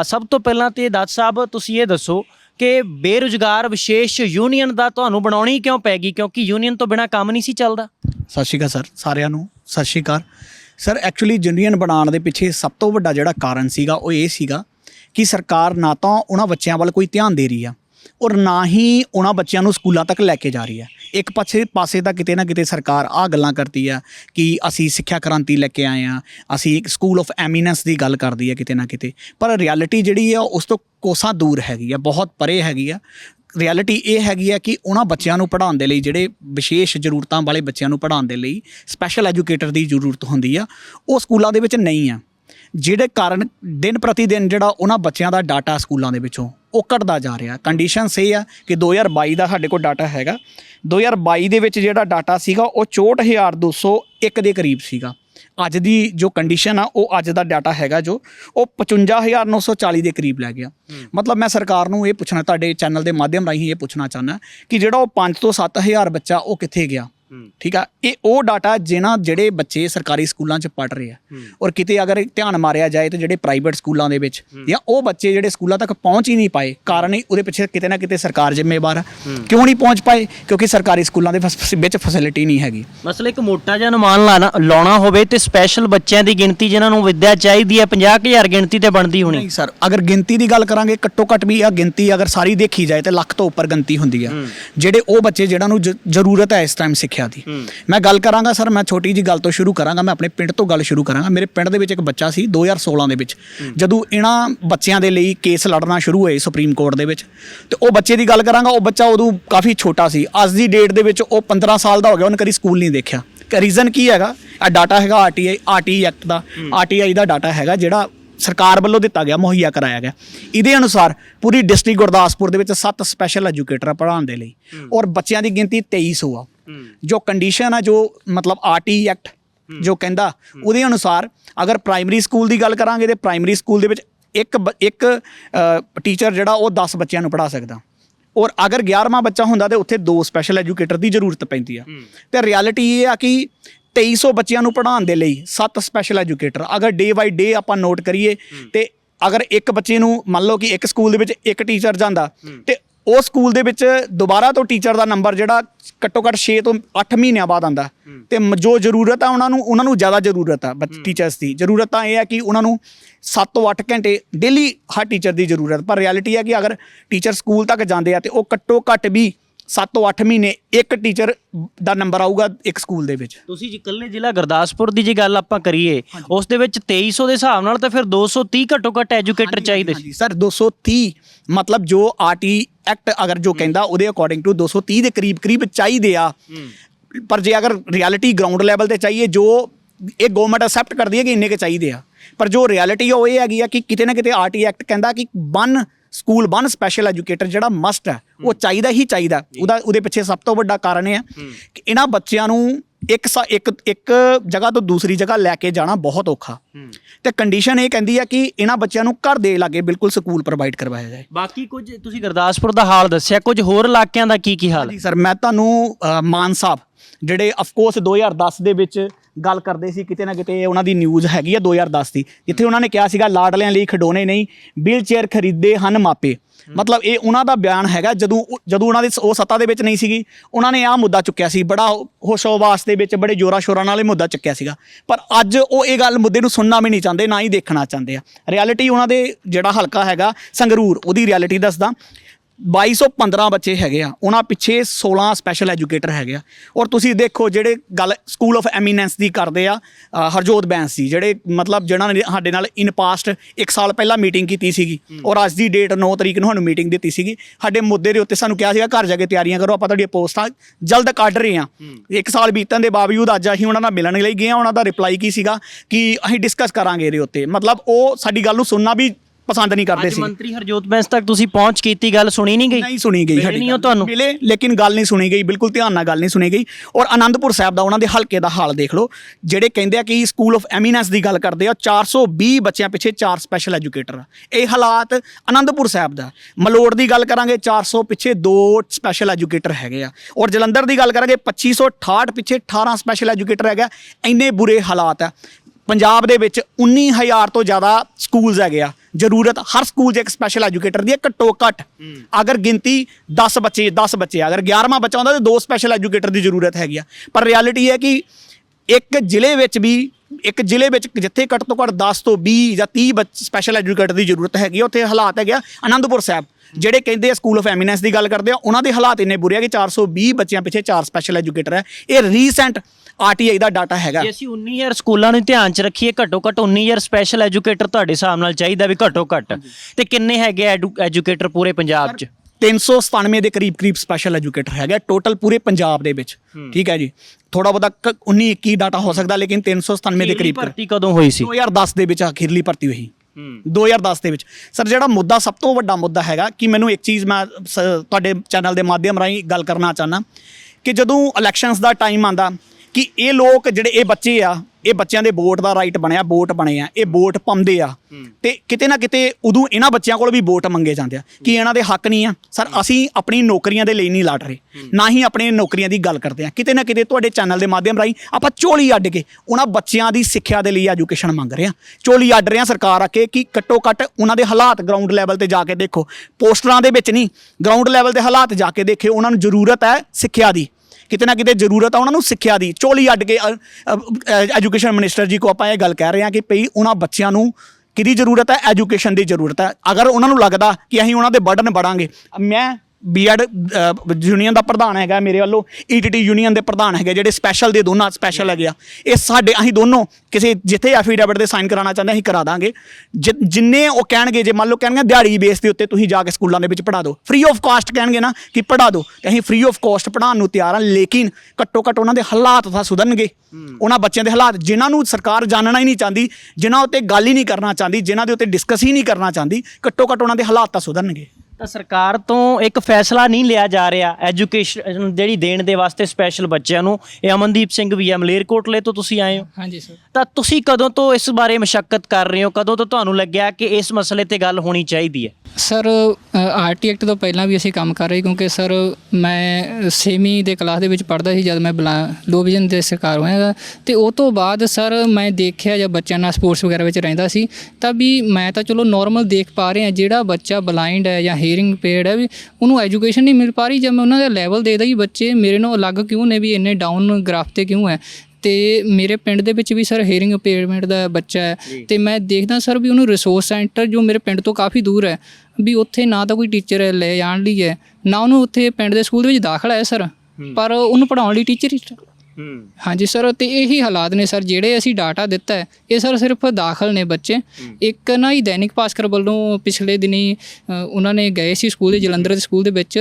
ਸਭ ਤੋਂ ਪਹਿਲਾਂ ਤੇ ਦੱਤ ਸਾਹਿਬ, ਤੁਸੀਂ ਇਹ ਦੱਸੋ ਕਿ ਬੇਰੁਜ਼ਗਾਰ ਵਿਸ਼ੇਸ਼ ਯੂਨੀਅਨ ਦਾ ਤੁਹਾਨੂੰ ਬਣਾਉਣੀ ਕਿਉਂ ਪੈਗੀ ਕਿਉਂਕਿ ਯੂਨੀਅਨ ਤੋਂ ਬਿਨਾ ਕੰਮ ਨਹੀਂ ਸੀ ਚੱਲਦਾ। ਸਤਿ ਸ਼੍ਰੀ ਅਕਾਲ ਸਰ, ਸਾਰਿਆਂ ਨੂੰ। ਸਤਿ ਸ਼੍ਰੀ ਅਕਾਲ। ਸਰ ਐਕਚੁਅਲੀ ਯੂਨੀਅਨ ਬਣਾਉਣ ਦੇ ਪਿੱਛੇ ਸਭ ਤੋਂ ਵੱਡਾ ਜਿਹੜਾ ਕਾਰਨ ਸੀਗਾ, ਉਹ ਇਹ ਸੀਗਾ ਕਿ ਸਰਕਾਰ ਨਾ ਤਾਂ ਉਹਨਾਂ ਬੱਚਿਆਂ ਵੱਲ ਕੋਈ ਧਿਆਨ ਦੇ ਰਹੀ ਆ। ਔਰ ਨਾ ਹੀ ਉਹਨਾਂ ਬੱਚਿਆਂ ਨੂੰ ਸਕੂਲਾਂ ਤੱਕ ਲੈ ਕੇ ਜਾ ਰਹੀ ਹੈ। ਇੱਕ ਪਾਸੇ ਪਾਸੇ ਤਾਂ ਕਿਤੇ ਨਾ ਕਿਤੇ ਸਰਕਾਰ ਆ ਗੱਲਾਂ ਕਰਦੀ ਆ ਕਿ ਅਸੀਂ ਸਿੱਖਿਆ ਕ੍ਰਾਂਤੀ ਲੈ ਕੇ ਆਏ ਆ ਅਸੀਂ ਇੱਕ ਸਕੂਲ ਆਫ ਐਮੀਨੈਂਸ ਦੀ ਗੱਲ ਕਰਦੀ ਆ ਕਿਤੇ ਨਾ ਕਿਤੇ। ਪਰ ਰਿਐਲਿਟੀ ਜਿਹੜੀ ਆ ਉਸ ਤੋਂ ਕੋਸਾਂ ਦੂਰ ਹੈਗੀ ਆ ਬਹੁਤ ਪਰੇ ਹੈਗੀ ਆ ਰਿਐਲਿਟੀ ਇਹ ਹੈਗੀ ਆ ਕਿ ਉਹਨਾਂ ਬੱਚਿਆਂ ਨੂੰ ਪੜ੍ਹਾਉਣ ਦੇ ਲਈ, ਜਿਹੜੇ ਵਿਸ਼ੇਸ਼ ਜ਼ਰੂਰਤਾਂ ਵਾਲੇ ਬੱਚਿਆਂ ਨੂੰ ਪੜ੍ਹਾਉਣ ਦੇ ਲਈ ਸਪੈਸ਼ਲ ਐਜੂਕੇਟਰ ਦੀ ਜ਼ਰੂਰਤ ਹੁੰਦੀ ਆ ਉਹ ਸਕੂਲਾਂ ਦੇ ਵਿੱਚ ਨਹੀਂ ਆ ਜਿਹੜੇ ਕਾਰਨ ਦਿਨ ਪ੍ਰਤੀ ਦਿਨ ਜਿਹੜਾ ਉਹਨਾਂ ਬੱਚਿਆਂ ਦਾ ਡਾਟਾ ਸਕੂਲਾਂ ਦੇ ਵਿੱਚੋਂ ਉਹ ਘਟਦਾ ਜਾ ਰਿਹਾ। ਕੰਡੀਸ਼ਨਸ ਇਹ ਆ ਕਿ 2022 ਦਾ ਸਾਡੇ ਕੋਲ ਡਾਟਾ ਹੈਗਾ। 2022 ਦੇ ਵਿੱਚ ਜਿਹੜਾ ਡਾਟਾ ਸੀਗਾ ਉਹ 64201 ਦੇ ਕਰੀਬ ਸੀਗਾ। ਅੱਜ ਦੀ ਜੋ ਕੰਡੀਸ਼ਨ ਆ ਉਹ ਅੱਜ ਦਾ ਡਾਟਾ ਹੈਗਾ ਜੋ ਉਹ 55940 ਦੇ ਕਰੀਬ ਲੈ ਗਿਆ। ਮਤਲਬ ਮੈਂ ਸਰਕਾਰ ਨੂੰ ਇਹ ਪੁੱਛਣਾ ਤੁਹਾਡੇ ਚੈਨਲ ਦੇ ਮਾਧਿਅਮ ਰਾਹੀਂ ਇਹ ਪੁੱਛਣਾ ਚਾਹੁੰਦਾ ਕਿ ਜਿਹੜਾ ਉਹ 5 ਤੋਂ 7000 ਬੱਚਾ ਉਹ ਕਿੱਥੇ ਗਿਆ? ਠੀਕ ਆ? ਇਹ ਉਹ ਡਾਟਾ ਜਿਹਨਾਂ ਜਿਹੜੇ ਬੱਚੇ ਸਰਕਾਰੀ ਸਕੂਲਾਂ 'ਚ ਪੜ ਰਹੇ ਆ। ਔਰ ਕਿਤੇ ਅਗਰ ਧਿਆਨ ਮਾਰਿਆ ਜਾਏ ਤੇ ਜਿਹੜੇ ਪ੍ਰਾਈਵੇਟ ਸਕੂਲਾਂ ਦੇ ਵਿੱਚ ਜਾਂ ਉਹ ਬੱਚੇ ਜਿਹੜੇ ਸਕੂਲਾਂ ਤੱਕ ਪਹੁੰਚ ਹੀ ਨਹੀਂ ਪਾਏ ਕਾਰਨ ਹੀ ਉਹਦੇ ਪਿੱਛੇ ਕਿਤੇ ਨਾ ਕਿਤੇ ਸਰਕਾਰ ਜ਼ਿੰਮੇਵਾਰ ਆ। ਕਿਉਂ ਨਹੀਂ ਪਹੁੰਚ ਪਾਏ? ਕਿਉਂਕਿ ਸਰਕਾਰੀ ਸਕੂਲਾਂ ਦੇ ਵਿੱਚ ਫੈਸਿਲਿਟੀ ਨਹੀਂ ਹੈਗੀ। ਮਸਲੇ ਇੱਕ ਮੋਟਾ ਜਿਹਾ ਅਨੁਮਾਨ ਲਾਣਾ ਲਾਉਣਾ ਹੋਵੇ ਤੇ ਸਪੈਸ਼ਲ ਬੱਚਿਆਂ ਦੀ ਗਿਣਤੀ ਜਿਨ੍ਹਾਂ ਨੂੰ ਵਿੱਦਿਆ ਚਾਹੀਦੀ ਹੈ 50000 ਗਿਣਤੀ ਤੇ ਬਣਦੀ ਹੋਣੀ। ਨਹੀਂ ਸਰ ਅਗਰ ਗਿਣਤੀ ਦੀ ਗੱਲ ਕਰਾਂਗੇ ਘੱਟੋ ਘੱਟ ਵੀ ਆ ਗਿਣਤੀ ਅਗਰ ਸਾਰੀ ਦੇਖੀ ਜਾਏ ਤੇ ਲੱਖ ਤੋਂ ਉੱਪਰ ਗਿਣਤੀ ਹੁੰਦੀ ਆ। ਜਿਹੜੇ ਉਹ ਬੱਚੇ ਜਿਹਨਾਂ ਨੂੰ ਜ਼ਰੂਰਤ ਹੈ ਇਸ ਟਾਈਮ ਸਿੱਖਿਆ ਦੀ। ਮੈਂ ਗੱਲ ਕਰਾਂਗਾ ਸਰ ਮੈਂ ਛੋਟੀ ਜੀ ਗੱਲ ਤੋਂ ਸ਼ੁਰੂ ਕਰਾਂਗਾ ਮੈਂ ਆਪਣੇ ਪਿੰਡ ਤੋਂ ਗੱਲ ਸ਼ੁਰੂ ਕਰਾਂਗਾ। ਮੇਰੇ ਪਿੰਡ ਦੇ ਵਿੱਚ ਇੱਕ ਬੱਚਾ ਸੀ 2016 ਦੇ ਵਿੱਚ। ਜਦੋਂ ਇਹਨਾਂ ਬੱਚਿਆਂ ਦੇ ਲਈ ਕੇਸ ਲੜਨਾ ਸ਼ੁਰੂ ਹੋਏ ਸੁਪਰੀਮ ਕੋਰਟ ਦੇ ਵਿੱਚ ਤੇ ਉਹ ਬੱਚੇ ਦੀ ਗੱਲ ਕਰਾਂਗਾ ਉਹ ਬੱਚਾ ਉਦੋਂ ਕਾਫੀ ਛੋਟਾ ਸੀ। ਅੱਜ ਦੀ ਡੇਟ ਦੇ ਵਿੱਚ ਉਹ 15 ਸਾਲ ਦਾ ਹੋ ਗਿਆ ਉਹਨੇ ਕਦੀ ਸਕੂਲ ਨਹੀਂ ਦੇਖਿਆ। ਰੀਜ਼ਨ ਕੀ ਹੈਗਾ? ਆ ਡਾਟਾ ਹੈਗਾ ਆਰਟੀਆਈ ਆਰਟੀ ਐਕਟ ਦਾ। ਆਰਟੀਆਈ ਦਾ ਡਾਟਾ ਹੈਗਾ ਜਿਹੜਾ ਸਰਕਾਰ ਵੱਲੋਂ ਦਿੱਤਾ ਗਿਆ ਮੁਹੱਈਆ ਕਰਾਇਆ ਗਿਆ। ਇਹਦੇ ਅਨੁਸਾਰ ਪੂਰੀ ਡਿਸਟ੍ਰਿਕਟ ਗੁਰਦਾਸਪੁਰ ਦੇ ਵਿੱਚ 7 ਸਪੈਸ਼ਲ ਐਜੂਕੇਟਰ ਪੜ੍ਹਾਉਣ ਦੇ ਲਈ ਔਰ ਬੱਚਿਆਂ ਦੀ ਗਿਣਤੀ 2300 ਆ। ਜੋ ਕੰਡੀਸ਼ਨ ਆ ਜੋ ਮਤਲਬ ਆਰਟੀ ਐਕਟ ਜੋ ਕਹਿੰਦਾ ਉਹਦੇ ਅਨੁਸਾਰ ਅਗਰ ਪ੍ਰਾਇਮਰੀ ਸਕੂਲ ਦੀ ਗੱਲ ਕਰਾਂਗੇ ਤੇ ਪ੍ਰਾਇਮਰੀ ਸਕੂਲ ਦੇ ਵਿੱਚ ਇੱਕ ਇੱਕ ਟੀਚਰ ਜਿਹੜਾ ਉਹ 10 ਬੱਚਿਆਂ ਨੂੰ ਪੜ੍ਹਾ ਸਕਦਾ। ਔਰ ਅਗਰ 11ਵਾਂ ਬੱਚਾ ਹੁੰਦਾ ਤੇ ਉੱਥੇ ਦੋ ਸਪੈਸ਼ਲ ਐਜੂਕੇਟਰ ਦੀ ਜ਼ਰੂਰਤ ਪੈਂਦੀ ਆ। ਤੇ ਰਿਐਲਿਟੀ ਇਹ ਆ ਕਿ 2300 ਬੱਚਿਆਂ ਨੂੰ ਪੜ੍ਹਾਉਣ ਦੇ ਲਈ 7 ਸਪੈਸ਼ਲ ਐਜੂਕੇਟਰ ਅਗਰ ਡੇ ਬਾਈ ਡੇ ਆਪਾਂ ਨੋਟ ਕਰੀਏ ਤੇ ਅਗਰ ਇੱਕ ਬੱਚੇ ਨੂੰ ਮੰਨ ਲਓ ਕਿ ਇੱਕ ਸਕੂਲ ਦੇ ਵਿੱਚ ਇੱਕ ਟੀਚਰ ਜਾਂਦਾ ਤੇ ਉਹ ਸਕੂਲ ਦੇ ਵਿੱਚ ਦੁਬਾਰਾ ਤੋਂ ਟੀਚਰ ਦਾ ਨੰਬਰ ਜਿਹੜਾ ਘੱਟੋ ਘੱਟ 6 ਤੋਂ 8 ਮਹੀਨਿਆਂ ਬਾਅਦ ਆਂਦਾ ਤੇ ਜੋ ਜ਼ਰੂਰਤ ਆ ਉਹਨਾਂ ਨੂੰ ਉਹਨਾਂ ਨੂੰ ਜ਼ਿਆਦਾ ਜ਼ਰੂਰਤ ਆ ਟੀਚਰਸ ਦੀ। ਜ਼ਰੂਰਤ ਤਾਂ ਇਹ ਹੈ ਕਿ ਉਹਨਾਂ ਨੂੰ 7 ਤੋਂ 8 ਘੰਟੇ ਡੇਲੀ ਹਰ ਟੀਚਰ ਦੀ ਜ਼ਰੂਰਤ ਪਰ ਰਿਐਲਿਟੀ ਹੈ ਕਿ ਅਗਰ ਟੀਚਰ ਸਕੂਲ ਤੱਕ ਜਾਂਦੇ ਆ ਤੇ ਉਹ ਘੱਟੋ ਘੱਟ ਵੀ 7 ਤੋਂ 8 ਮਹੀਨੇ ਇੱਕ ਟੀਚਰ ਦਾ ਨੰਬਰ ਆਊਗਾ ਇੱਕ ਸਕੂਲ ਦੇ ਵਿੱਚ। ਤੁਸੀਂ ਜੀ ਇਕੱਲੇ ਜ਼ਿਲ੍ਹਾ ਗੁਰਦਾਸਪੁਰ ਦੀ ਜੇ ਗੱਲ ਆਪਾਂ ਕਰੀਏ ਉਸ ਦੇ ਵਿੱਚ 2300 ਦੇ ਹਿਸਾਬ ਨਾਲ ਤਾਂ ਫਿਰ 230 ਘੱਟੋ ਘੱਟ ਐਜੂਕੇਟਰ ਚਾਹੀਦੇ ਸੀ। ਸਰ 230 ਮਤਲਬ ਜੋ ਆਰਟੀ ਐਕਟ ਅਗਰ ਜੋ ਕਹਿੰਦਾ ਉਹਦੇ ਅਕੋਰਡਿੰਗ ਟੂ 230 ਦੇ ਕਰੀਬ ਕਰੀਬ ਚਾਹੀਦੇ ਆ। ਪਰ ਜੇ ਅਗਰ ਰਿਐਲਿਟੀ ਗਰਾਊਂਡ ਲੈਵਲ ਤੇ ਚਾਹੀਏ ਜੋ ਇਹ ਗਵਰਨਮੈਂਟ ਅਸੈਪਟ ਕਰਦੀ ਹੈ ਕਿ ਇੰਨੇ ਕੇ ਚਾਹੀਦੇ ਆ। ਪਰ ਜੋ ਰਿਐਲਿਟੀ ਉਹ ਇਹ ਹੈਗੀ ਆ ਕਿ ਕਿਤੇ ਨਾ ਕਿਤੇ ਆਰਟੀ ਐਕਟ ਕਹਿੰਦਾ ਕਿ one school one special educator ਜਿਹੜਾ ਮਸਟ ਹੈ ਉਹ ਚਾਹੀਦਾ ਹੀ ਚਾਹੀਦਾ। ਉਹਦਾ ਉਹਦੇ ਪਿੱਛੇ ਸਭ ਤੋਂ ਵੱਡਾ ਕਾਰਨ ਇਹ ਹੈ। ਕਿ ਇਹਨਾਂ ਬੱਚਿਆਂ ਨੂੰ ਇੱਕ ਸਾ- ਇੱਕ ਇੱਕ ਜਗ੍ਹਾ ਤੋਂ ਦੂਸਰੀ ਜਗ੍ਹਾ ਲੈ ਕੇ ਜਾਣਾ ਬਹੁਤ ਔਖਾ। ਤੇ ਕੰਡੀਸ਼ਨ ਇਹ ਕਹਿੰਦੀ ਹੈ ਕਿ ਇਹਨਾਂ ਬੱਚਿਆਂ ਨੂੰ ਘਰ ਦੇ ਲਾਗੇ ਬਿਲਕੁਲ ਸਕੂਲ ਪ੍ਰੋਵਾਈਡ ਕਰਵਾਇਆ ਜਾਏ। ਬਾਕੀ ਕੁਝ ਤੁਸੀਂ ਗੁਰਦਾਸਪੁਰ ਦਾ ਹਾਲ ਦੱਸਿਆ ਕੁਝ ਹੋਰ ਇਲਾਕਿਆਂ ਦਾ ਕੀ ਕੀ ਹਾਲ? ਹੈ ਜੀ ਸਰ ਮੈਂ ਤੁਹਾਨੂੰ ਅ, ਮਾਨ ਸਾਹਿਬ ਜਿਹੜੇ ਆਫ ਕੋਰਸ 2010 ਦੇ ਵਿੱਚ ਗੱਲ ਕਰਦੇ ਸੀ ਕਿਤੇ ਨਾ ਕਿਤੇ ਉਹਨਾਂ ਦੀ ਨਿਊਜ਼ ਹੈਗੀ ਆ 2010 ਦੀ ਜਿੱਥੇ ਉਹਨਾਂ ਨੇ ਕਿਹਾ ਸੀਗਾ ਲਾਡਲਿਆਂ ਲਈ ਖਿਡੌਣੇ ਨਹੀਂ ਵੀਲ ਚੇਅਰ ਖਰੀਦੇ ਹਨ ਮਾਪੇ। ਮਤਲਬ ਇਹ ਉਹਨਾਂ ਦਾ ਬਿਆਨ ਹੈਗਾ ਜਦੋਂ ਜਦੋਂ ਉਹਨਾਂ ਦੇ ਉਹ ਸੱਤਾ ਦੇ ਵਿੱਚ ਨਹੀਂ ਸੀਗੀ ਉਹਨਾਂ ਨੇ ਆਹ ਮੁੱਦਾ ਚੁੱਕਿਆ ਸੀ ਬੜਾ ਹੋਸ਼ੋਵਾਸ ਦੇ ਵਿੱਚ ਬੜੇ ਜੋਰਾ ਸ਼ੋਰਾਂ ਨਾਲ ਇਹ ਮੁੱਦਾ ਚੁੱਕਿਆ ਸੀਗਾ। ਪਰ ਅੱਜ ਉਹ ਇਹ ਗੱਲ ਮੁੱਦੇ ਨੂੰ ਸੁਣਨਾ ਵੀ ਨਹੀਂ ਚਾਹੁੰਦੇ ਨਾ ਹੀ ਦੇਖਣਾ ਚਾਹੁੰਦੇ ਆ। ਰਿਐਲਿਟੀ ਉਹਨਾਂ ਦੇ ਜਿਹੜਾ ਹਲਕਾ ਹੈਗਾ ਸੰਗਰੂਰ ਉਹਦੀ ਰਿਐਲਿਟੀ ਦੱਸਦਾ। 2215 ਬੱਚੇ ਹੈਗੇ ਆ ਉਹਨਾਂ ਪਿੱਛੇ 16 ਸਪੈਸ਼ਲ ਐਜੂਕੇਟਰ ਹੈਗੇ ਆ। ਔਰ ਤੁਸੀਂ ਦੇਖੋ ਜਿਹੜੇ ਗੱਲ ਸਕੂਲ ਆਫ ਐਮੀਨੈਂਸ ਦੀ ਕਰਦੇ ਆ ਹਰਜੋਤ ਬੈਂਸ ਜੀ ਜਿਹੜੇ ਮਤਲਬ ਜਿਹਨਾਂ ਨੇ ਸਾਡੇ ਨਾਲ ਇਨ ਪਾਸਟ ਇੱਕ ਸਾਲ ਪਹਿਲਾਂ ਮੀਟਿੰਗ ਕੀਤੀ ਸੀਗੀ ਔਰ ਅੱਜ ਦੀ ਡੇਟ 9 ਤਰੀਕ ਨੂੰ ਸਾਨੂੰ ਮੀਟਿੰਗ ਦਿੱਤੀ ਸੀਗੀ। ਸਾਡੇ ਮੁੱਦੇ ਦੇ ਉੱਤੇ ਸਾਨੂੰ ਕਿਹਾ ਸੀਗਾ ਘਰ ਜਾ ਕੇ ਤਿਆਰੀਆਂ ਕਰੋ ਆਪਾਂ ਤੁਹਾਡੀਆਂ ਪੋਸਟਾਂ ਜਲਦ ਕੱਢ ਰਹੇ ਆ। ਇੱਕ ਸਾਲ ਬੀਤਣ ਦੇ ਬਾਵਜੂਦ ਅੱਜ ਅਸੀਂ ਉਹਨਾਂ ਨਾਲ ਮਿਲਣ ਲਈ ਗਏ ਆ ਉਹਨਾਂ ਦਾ ਰਿਪਲਾਈ ਕੀ ਸੀਗਾ ਕਿ ਅਸੀਂ ਡਿਸਕਸ ਕਰਾਂਗੇ ਇਹਦੇ ਉੱਤੇ। ਮਤਲਬ ਉਹ ਸਾਡੀ ਗੱਲ ਨੂੰ ਸੁਣਨਾ ਵੀ ਪਸੰਦ ਨਹੀਂ ਕਰਦੇ ਅੱਜ ਸੀ। ਮੰਤਰੀ ਹਰਜੋਤ ਬੈਂਸ ਤੱਕ ਤੁਸੀਂ ਪਹੁੰਚ ਕੀਤੀ ਗੱਲ ਸੁਣੀ ਨਹੀਂ ਗਈ? ਨਹੀਂ ਸੁਣੀ ਗਈ ਸਾਡੀ ਨਹੀਂ ਉਹ। ਤੁਹਾਨੂੰ? ਮਿਲੇ ਲੇਕਿਨ ਗੱਲ ਨਹੀਂ ਸੁਣੀ ਗਈ ਬਿਲਕੁਲ ਧਿਆਨ ਨਾਲ ਗੱਲ ਨਹੀਂ ਸੁਣੀ ਗਈ। ਔਰ ਆਨੰਦਪੁਰ ਸਾਹਿਬ ਦਾ ਉਹਨਾਂ ਦੇ ਹਲਕੇ ਦਾ ਹਾਲ ਦੇਖ ਲਓ ਜਿਹੜੇ ਕਹਿੰਦੇ ਆ ਕਿ ਸਕੂਲ ਆਫ ਐਮੀਨੈਂਸ ਦੀ ਗੱਲ ਕਰਦੇ ਆ 420 ਬੱਚਿਆਂ ਪਿੱਛੇ 4 ਸਪੈਸ਼ਲ ਐਜੂਕੇਟਰ ਆ। ਇਹ ਹਾਲਾਤ ਆਨੰਦਪੁਰ ਸਾਹਿਬ ਦਾ। ਮਲੋੜ ਦੀ ਗੱਲ ਕਰਾਂਗੇ 400 ਪਿੱਛੇ 2 ਸਪੈਸ਼ਲ ਐਜੂਕੇਟਰ ਹੈਗੇ ਆ। ਔਰ ਜਲੰਧਰ ਦੀ ਗੱਲ ਕਰਾਂਗੇ 2568 ਪਿੱਛੇ 18 ਸਪੈਸ਼ਲ ਐਜੂਕੇਟਰ ਹੈਗਾ। ਇੰਨੇ ਬੁਰੇ ਹਾਲਾਤ ਆ। ਪੰਜਾਬ ਦੇ ਵਿੱਚ 19000 ਤੋਂ ਜ਼ਿਆਦਾ ਸਕੂਲਸ ਹੈਗੇ ਆ। ਜ਼ਰੂਰਤ ਹਰ ਸਕੂਲ 'ਚ ਇੱਕ ਸਪੈਸ਼ਲ ਐਜੂਕੇਟਰ ਦੀ ਹੈ ਘੱਟੋ ਘੱਟ। ਅਗਰ ਗਿਣਤੀ 10 ਬੱਚੇ 10 ਬੱਚੇ ਅਗਰ 11ਵਾਂ ਬੱਚਾ ਹੁੰਦਾ ਤਾਂ ਦੋ ਸਪੈਸ਼ਲ ਐਜੂਕੇਟਰ ਦੀ ਜ਼ਰੂਰਤ ਹੈਗੀ ਆ। ਪਰ ਰਿਐਲਿਟੀ ਹੈ ਕਿ ਇੱਕ ਜ਼ਿਲ੍ਹੇ ਵਿੱਚ ਵੀ ਇੱਕ ਜ਼ਿਲ੍ਹੇ ਵਿੱਚ ਜਿੱਥੇ ਘੱਟ ਤੋਂ ਘੱਟ 10 ਤੋਂ 20 ਜਾਂ 30 ਸਪੈਸ਼ਲ ਐਜੂਕੇਟਰ ਦੀ ਜ਼ਰੂਰਤ ਹੈਗੀ ਉੱਥੇ ਹਾਲਾਤ ਹੈਗੇ ਆ ਆਨੰਦਪੁਰ ਸਾਹਿਬ। ਜਿਹੜੇ ਕਹਿੰਦੇ ਆ ਸਕੂਲ ਆਫ ਐਮੀਨੈਂਸ ਦੀ ਗੱਲ ਕਰਦੇ ਆ ਉਹਨਾਂ ਦੇ ਹਾਲਾਤ ਇੰਨੇ ਬੁਰੇ ਆ ਕਿ 420 ਬੱਚਿਆਂ ਪਿੱਛੇ 4 ਸਪੈਸ਼ਲ ਐਜੂਕੇਟਰ ਹੈ ਇਹ ਰੀਸੈਂਟ ਆਰਟੀਆਈ ਦਾ ਡਾਟਾ ਹੈਗਾ। ਜੇ ਅਸੀਂ 19000 ਸਕੂਲਾਂ ਨੂੰ ਧਿਆਨ 'ਚ ਰੱਖੀਏ ਘੱਟੋ ਘੱਟ 19000 ਸਪੈਸ਼ਲ ਐਜੂਕੇਟਰ ਤੁਹਾਡੇ ਹਿਸਾਬ ਨਾਲ ਚਾਹੀਦਾ ਵੀ ਘੱਟੋ ਘੱਟ। ਤੇ ਕਿੰਨੇ ਹੈਗੇ ਐਜੂਕੇਟਰ ਪੂਰੇ ਪੰਜਾਬ 'ਚ? 397 ਦੇ ਕਰੀਬ ਕਰੀਬ ਸਪੈਸ਼ਲ ਐਜੂਕੇਟਰ ਹੈਗਾ ਟੋਟਲ ਪੂਰੇ ਪੰਜਾਬ ਦੇ ਵਿੱਚ। ਠੀਕ ਹੈ ਜੀ। ਥੋੜਾ ਬਹੁਤਾ 19 21 ਡਾਟਾ ਹੋ ਸਕਦਾ ਲੇਕਿਨ 397 ਦੇ ਕਰੀਬ ਭਰਤੀ ਕਦੋਂ ਹੋਈ ਸੀ? 2010 ਦੇ ਵਿੱਚ ਅਖੀਰਲੀ ਭਰਤੀ ਹੋਈ। ਹੂੰ। 2010 ਦੇ ਵਿੱਚ। ਸਰ ਜਿਹੜਾ ਮੁੱਦਾ ਸਭ ਤੋਂ ਵੱਡਾ ਮੁੱਦਾ ਹੈਗਾ ਕਿ ਮੈਨੂੰ ਇੱਕ ਚੀਜ਼ ਮੈਂ ਤੁਹਾਡੇ ਚੈਨਲ ਦੇ ਮਾਧਿਅਮ ਰਾਹੀਂ ਗੱਲ ਕਰਨਾ ਚਾਹਨਾ ਕਿ ਜਦੋਂ ਇਲੈਕਸ਼ਨਸ ਦਾ ਟਾਈਮ ਆਂਦਾ ਕਿ ਇਹ ਲੋਕ ਜਿਹੜੇ ਇਹ ਬੱਚੇ ਆ ਇਹ ਬੱਚਿਆਂ ਦੇ ਵੋਟ ਦਾ ਰਾਈਟ ਬਣਿਆ ਵੋਟ ਬਣੇ ਆ ਇਹ ਵੋਟ ਪਾਉਂਦੇ ਆ। ਤੇ ਕਿਤੇ ਨਾ ਕਿਤੇ ਉਦੋਂ ਇਹਨਾਂ ਬੱਚਿਆਂ ਕੋਲ ਵੀ ਵੋਟ ਮੰਗੇ ਜਾਂਦੇ ਆ ਕਿ ਇਹਨਾਂ ਦੇ ਹੱਕ ਨਹੀਂ ਆ। ਸਰ ਅਸੀਂ ਆਪਣੀ ਨੌਕਰੀਆਂ ਦੇ ਲਈ ਨਹੀਂ ਲੜ ਰਹੇ ਨਾ ਹੀ ਆਪਣੀ ਨੌਕਰੀਆਂ ਦੀ ਗੱਲ ਕਰਦੇ ਆ। ਕਿਤੇ ਨਾ ਕਿਤੇ ਤੁਹਾਡੇ ਚੈਨਲ ਦੇ ਮਾਧਿਅਮ ਰਾਹੀਂ ਆਪਾਂ ਝੋਲੀ ਅੱਡ ਕੇ ਉਹਨਾਂ ਬੱਚਿਆਂ ਦੀ ਸਿੱਖਿਆ ਦੇ ਲਈ ਐਜੂਕੇਸ਼ਨ ਮੰਗ ਰਹੇ ਆ। ਝੋਲੀ ਅੱਡ ਰਹੇ ਆ ਸਰਕਾਰ ਆ ਕੇ ਕਿ ਘੱਟੋ ਘੱਟ ਉਹਨਾਂ ਦੇ ਹਾਲਾਤ ਗਰਾਊਂਡ ਲੈਵਲ ਤੇ ਜਾ ਕੇ ਦੇਖੋ। ਪੋਸਟਰਾਂ ਦੇ ਵਿੱਚ ਨਹੀਂ ਗਰਾਊਂਡ ਲੈਵਲ ਦੇ ਹਾਲਾਤ ਜਾ ਕੇ ਦੇਖੇ ਉਹਨਾਂ ਨੂੰ ਜ਼ਰੂਰਤ ਹੈ ਸਿੱਖਿਆ ਦੀ। ਕਿਤੇ ਨਾ ਕਿਤੇ ਜ਼ਰੂਰਤ ਆ ਉਹਨਾਂ ਨੂੰ ਸਿੱਖਿਆ ਦੀ। ਝੋਲੀ ਅੱਡ ਕੇ ਐਜੂਕੇਸ਼ਨ ਮਿਨਿਸਟਰ ਜੀ ਕੋ ਆਪਾਂ ਇਹ ਗੱਲ ਕਹਿ ਰਹੇ ਹਾਂ ਕਿ ਭਈ ਉਹਨਾਂ ਬੱਚਿਆਂ ਨੂੰ ਕਿਹਦੀ ਜ਼ਰੂਰਤ ਹੈ? ਐਜੂਕੇਸ਼ਨ ਦੀ ਜ਼ਰੂਰਤ ਹੈ। ਅਗਰ ਉਹਨਾਂ ਨੂੰ ਲੱਗਦਾ ਕਿ ਅਸੀਂ ਉਹਨਾਂ ਦੇ ਬਰਡਨ ਬੜਾਂਗੇ ਮੈਂ ਬੀਐਡ ਯੂਨੀਅਨ ਦਾ ਪ੍ਰਧਾਨ ਹੈਗਾ ਮੇਰੇ ਵੱਲੋਂ ਈਟੀਟੀ ਯੂਨੀਅਨ ਦੇ ਪ੍ਰਧਾਨ ਹੈਗੇ ਜਿਹੜੇ ਸਪੈਸ਼ਲ ਦੇ ਦੋਨਾਂ ਸਪੈਸ਼ਲ ਹੈਗੇ ਆ। ਇਹ ਸਾਡੇ ਅਸੀਂ ਦੋਨੋਂ ਕਿਸੇ ਜਿੱਥੇ ਐਫੀਡੇਵਿਟ ਦੇ ਸਾਈਨ ਕਰਾਉਣਾ ਚਾਹੁੰਦੇ ਅਸੀਂ ਕਰਾ ਦਾਂਗੇ। ਜਿੰਨੇ ਉਹ ਕਹਿਣਗੇ ਜੇ ਮੰਨ ਲਓ ਕਹਿਣਗੇ ਦਿਹਾੜੀ ਬੇਸ ਦੇ ਉੱਤੇ ਤੁਸੀਂ ਜਾ ਕੇ ਸਕੂਲਾਂ ਦੇ ਵਿੱਚ ਪੜ੍ਹਾ ਦਿਓ। ਫ੍ਰੀ ਆਫ ਕਾਸਟ ਕਹਿਣਗੇ ਨਾ ਕਿ ਪੜ੍ਹਾ ਦਿਓ। ਤੇ ਅਸੀਂ ਫ੍ਰੀ ਆਫ ਕਾਸਟ ਪੜ੍ਹਾਉਣ ਨੂੰ ਤਿਆਰ ਹਾਂ ਲੇਕਿਨ ਘੱਟੋ ਘੱਟ ਉਹਨਾਂ ਦੇ ਹਾਲਾਤ ਤਾਂ ਸੁਧਰਨਗੇ। ਉਹਨਾਂ ਬੱਚਿਆਂ ਦੇ ਹਾਲਾਤ ਜਿਨ੍ਹਾਂ ਨੂੰ ਸਰਕਾਰ ਜਾਣਨਾ ਹੀ ਨਹੀਂ ਚਾਹੁੰਦੀ ਜਿਨ੍ਹਾਂ ਉੱਤੇ ਗੱਲ ਹੀ ਨਹੀਂ ਕਰਨਾ ਚਾਹੁੰਦੀ ਜਿਨ੍ਹਾਂ ਦੇ ਉੱਤੇ ਡਿਸਕਸ ਹੀ ਨਹੀਂ ਕਰਨਾ ਚਾਹੁੰਦੀ ਘੱਟੋ ਘੱਟ ਉਹਨਾਂ ਦੇ ਹਾਲਾਤ ਤਾਂ ਸੁਧਰਨਗੇ। ਤਾਂ ਸਰਕਾਰ ਤੋਂ ਇੱਕ ਫੈਸਲਾ ਨਹੀਂ ਲਿਆ ਜਾ ਰਿਹਾ ਐਜੂਕੇਸ਼ਨ ਜਿਹੜੀ ਦੇਣ ਦੇ ਵਾਸਤੇ ਸਪੈਸ਼ਲ ਬੱਚਿਆਂ ਨੂੰ। ਇਹ ਅਮਨਦੀਪ ਸਿੰਘ ਵੀ ਹੈ ਮਲੇਰਕੋਟਲੇ ਤੋਂ ਤੁਸੀਂ ਆਏ ਹੋ। ਹਾਂਜੀ ਸਰ ਤਾਂ ਤੁਸੀਂ ਕਦੋਂ ਤੋਂ ਇਸ ਬਾਰੇ ਮਸ਼ੱਕਤ ਕਰ ਰਹੇ ਹੋ? ਕਦੋਂ ਤੋਂ ਤੁਹਾਨੂੰ ਲੱਗਿਆ ਕਿ ਇਸ ਮਸਲੇ ਤੇ ਗੱਲ ਹੋਣੀ ਚਾਹੀਦੀ ਹੈ? ਸਰ ਆਰਟੀ ਐਕਟ ਤੋਂ ਪਹਿਲਾਂ ਵੀ ਅਸੀਂ ਕੰਮ ਕਰ ਰਹੇ ਕਿਉਂਕਿ ਸਰ ਮੈਂ ਸੇਮੀ ਦੇ ਕਲਾਸ ਦੇ ਵਿੱਚ ਪੜ੍ਹਦਾ ਸੀ ਜਦ ਮੈਂ ਬਲਾ ਲੋ ਵਿਜ਼ਨ ਦੇ ਸਰਕਾਰ ਹੋਇਆ ਤੇ ਉਹ ਤੋਂ ਬਾਅਦ ਸਰ ਮੈਂ ਦੇਖਿਆ ਜਾਂ ਬੱਚਿਆਂ ਨਾਲ ਸਪੋਰਟਸ ਵਗੈਰਾ ਵਿੱਚ ਰਹਿੰਦਾ ਸੀ, ਤਾਂ ਵੀ ਮੈਂ ਤਾਂ ਚਲੋ ਨਾਰਮਲ ਦੇਖ ਪਾ ਰਿਹਾ ਜਿਹੜਾ ਬੱਚਾ ਬਲਾਈਂਡ ਹੈ ਜਾਂ ਹੀਅਰਿੰਗ ਪੇਡ ਹੈ ਵੀ ਉਹਨੂੰ ਐਜੂਕੇਸ਼ਨ ਨਹੀਂ ਮਿਲ ਪਾ ਰਹੀ। ਜਦ ਮੈਂ ਉਹਨਾਂ ਦਾ ਲੈਵਲ ਦੇਖਦਾ ਹੀ ਬੱਚੇ ਮੇਰੇ ਨਾਲੋਂ ਅਲੱਗ ਕਿਉਂ ਨੇ ਵੀ ਇੰਨੇ ਡਾਊਨ ਗ੍ਰਾਫ ਤੇ ਕਿਉਂ ਹੈ? ਤੇ ਮੇਰੇ ਪਿੰਡ ਦੇ ਵਿੱਚ ਵੀ ਸਰ ਹੀਅਰਿੰਗ ਇੰਪੇਅਰਮੈਂਟ ਦਾ ਬੱਚਾ ਹੈ ਤੇ ਮੈਂ ਦੇਖਦਾ ਸਰ ਵੀ ਉਹਨੂੰ ਰਿਸੋਰਸ ਸੈਂਟਰ ਜੋ ਮੇਰੇ ਪਿੰਡ ਤੋਂ ਕਾਫੀ ਦੂਰ ਹੈ ਵੀ ਉੱਥੇ ਨਾ ਤਾਂ ਕੋਈ ਟੀਚਰ ਲੈ ਜਾਣ ਲਈ ਹੈ ਨਾ ਉਹਨੂੰ ਉੱਥੇ ਪਿੰਡ ਦੇ ਸਕੂਲ ਦੇ ਵਿੱਚ ਦਾਖਲਾ ਹੈ ਸਰ ਪਰ ਉਹਨੂੰ ਪੜਾਉਣ ਲਈ ਟੀਚਰ ਹੂੰ ਹਾਂਜੀ ਸਰ ਤੇ ਇਹੀ ਹਾਲਾਤ ਨੇ ਸਰ ਜਿਹੜੇ ਅਸੀਂ ਡਾਟਾ ਦਿੱਤਾ ਹੈ ਇਹ ਸਰ ਸਿਰਫ ਦਾਖਲ ਨੇ ਬੱਚੇ। ਇੱਕ ਨਾ ਹੀ ਦੈਨਿਕ ਭਾਸਕਰ ਵੱਲੋਂ ਪਿਛਲੇ ਦਿਨੀ ਉਹਨਾਂ ਨੇ ਗਏ ਸੀ ਸਕੂਲ ਦੇ ਜਲੰਧਰ ਦੇ ਸਕੂਲ ਦੇ ਵਿੱਚ।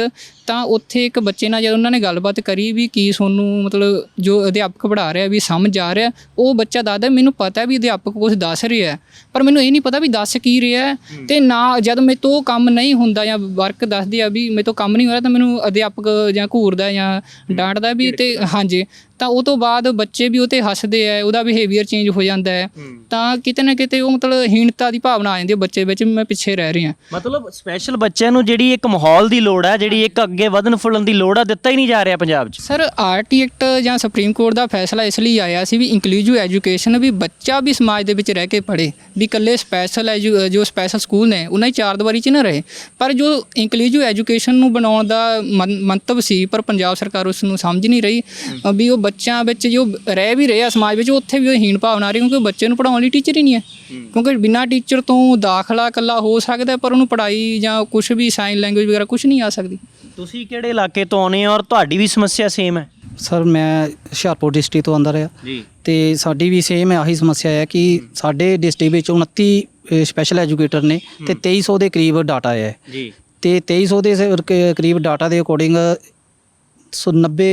ਤਾਂ ਉੱਥੇ ਇੱਕ ਬੱਚੇ ਨਾਲ ਜਦ ਉਹਨਾਂ ਨੇ ਗੱਲਬਾਤ ਕਰੀ ਵੀ ਕੀ ਤੁਹਾਨੂੰ ਮਤਲਬ ਜੋ ਅਧਿਆਪਕ ਪੜ੍ਹਾ ਰਿਹਾ ਵੀ ਸਮਝ ਆ ਰਿਹਾ ਉਹ ਬੱਚਾ ਦੱਸਦਾ ਮੈਨੂੰ ਪਤਾ ਵੀ ਅਧਿਆਪਕ ਕੁਝ ਦੱਸ ਰਿਹਾ ਪਰ ਮੈਨੂੰ ਇਹ ਨਹੀਂ ਪਤਾ ਵੀ ਦੱਸ ਕੀ ਰਿਹਾ ਤੇ ਨਾ ਜਦ ਮੇਰੇ ਤੋਂ ਕੰਮ ਨਹੀਂ ਹੁੰਦਾ ਜਾਂ ਵਰਕ ਦੱਸਦੇ ਆ ਵੀ ਮੇਰੇ ਤੋਂ ਕੰਮ ਨਹੀਂ ਹੋ ਰਿਹਾ ਤਾਂ ਮੈਨੂੰ ਅਧਿਆਪਕ ਜਾਂ ਘੂਰਦਾ ਜਾਂ ਡਾਂਟਦਾ ਵੀ ਤੇ ਹਾਂਜੀ ਤਾਂ ਉਹ ਤੋਂ ਬਾਅਦ ਬੱਚੇ ਵੀ ਉਹ ਤੇ ਹੱਸਦੇ ਆ ਉਹਦਾ ਬਿਹੇਵੀਅਰ ਚੇਂਜ ਹੋ ਜਾਂਦਾ ਹੈ। ਤਾਂ ਕਿਤੇ ਨਾ ਕਿਤੇ ਉਹ ਮਤਲਬ ਹੀਣਤਾ ਦੀ ਭਾਵਨਾ ਆ ਜਾਂਦੀ ਹੈ ਬੱਚੇ ਵਿੱਚ ਵੀ ਮੈਂ ਪਿੱਛੇ ਰਹਿ ਰਿਹਾ ਮਤਲਬ ਸਪੈਸ਼ਲ ਬੱਚਿਆਂ ਨੂੰ ਜਿਹੜੀ ਇੱਕ ਮਾਹੌਲ ਦੀ ਲੋੜ ਹੈ ਜਿਹੜੀ ਇੱਕ ਅੱਗੇ ਵਧਣ ਫੁੱਲਣ ਦੀ ਲੋੜ ਆ ਦਿੱਤਾ ਹੀ ਨਹੀਂ ਜਾ ਰਿਹਾ ਪੰਜਾਬ 'ਚ। ਸਰ ਆਰਟੀ ਐਕਟ ਜਾਂ ਸੁਪਰੀਮ ਕੋਰਟ ਦਾ ਫੈਸਲਾ ਇਸ ਲਈ ਆਇਆ ਸੀ ਵੀ ਇਨਕਲੂਸਿਵ ਐਜੂਕੇਸ਼ਨ ਵੀ ਬੱਚਾ ਵੀ ਸਮਾਜ ਦੇ ਵਿੱਚ ਰਹਿ ਕੇ ਪੜ੍ਹੇ ਵੀ ਇਕੱਲੇ ਸਪੈਸ਼ਲ ਜੋ ਸਪੈਸ਼ਲ ਸਕੂਲ ਨੇ ਉਹਨਾਂ ਹੀ ਚਾਰ ਦੀਵਾਰੀ 'ਚ ਨਾ ਰਹੇ। ਪਰ ਜੋ ਇਨਕਲੂਸਿਵ ਐਜੂਕੇਸ਼ਨ ਨੂੰ ਬਣਾਉਣ ਦਾ ਮੰਤਵ ਸੀ ਪਰ ਪੰਜਾਬ ਸਰਕਾਰ ਉਸ ਨੂੰ ਸਮਝ ਨਹੀਂ ਰਹੀ ਵੀ ਉਹ ਬੱਚਿਆਂ ਵਿੱਚ ਜੋ ਰਹਿ ਵੀ ਰਹੇ ਆ ਸਮਾਜ ਵਿੱਚ ਉੱਥੇ ਵੀ ਉਹ ਹੀਣ ਭਾਵਨਾ ਆ ਰਹੀ ਕਿਉਂਕਿ ਬੱਚੇ ਨੂੰ ਪੜਾਉਣ ਲਈ ਟੀਚਰ ਹੀ ਨਹੀਂ ਹੈ। ਕਿਉਂਕਿ ਬਿਨਾਂ ਟੀਚਰ ਤੋਂ ਦਾਖਲਾ ਇਕੱਲਾ ਹੋ ਸਕਦਾ ਪਰ ਉਹਨੂੰ ਪੜ੍ਹਾਈ ਜਾਂ ਕੁਝ ਵੀ ਸਾਈਨ ਲੈਂਗੁਏਜ ਵਗੈਰਾ ਕੁਝ ਨਹੀਂ ਆ ਸਕਦੀ। ਤੁਸੀਂ ਕਿਹੜੇ ਇਲਾਕੇ ਤੋਂ ਆਉਨੇ ਹੋ ਔਰ ਤੁਹਾਡੀ ਵੀ ਸਮੱਸਿਆ ਸੇਮ ਹੈ? ਸਰ ਮੈਂ ਹੁਸ਼ਿਆਰਪੁਰ ਡਿਸਟ੍ਰਿਕਟ ਤੋਂ ਅੰਦਰ ਆ ਜੀ। ਤੇ ਸਾਡੀ ਵੀ ਸੇਮ ਆਹੀ ਸਮੱਸਿਆ ਹੈ ਕਿ ਸਾਡੇ ਡਿਸਟ੍ਰਿਕਟ ਵਿੱਚ 29 ਸਪੈਸ਼ਲ ਐਜੂਕੇਟਰ ਨੇ ਤੇ 2300 ਦੇ ਕਰੀਬ ਡਾਟਾ ਹੈ। ਜੀ। ਤੇ 2300 ਦੇ ਕਰੀਬ ਡਾਟਾ ਦੇ ਅਕੋਰਡਿੰਗ ਸੋ 90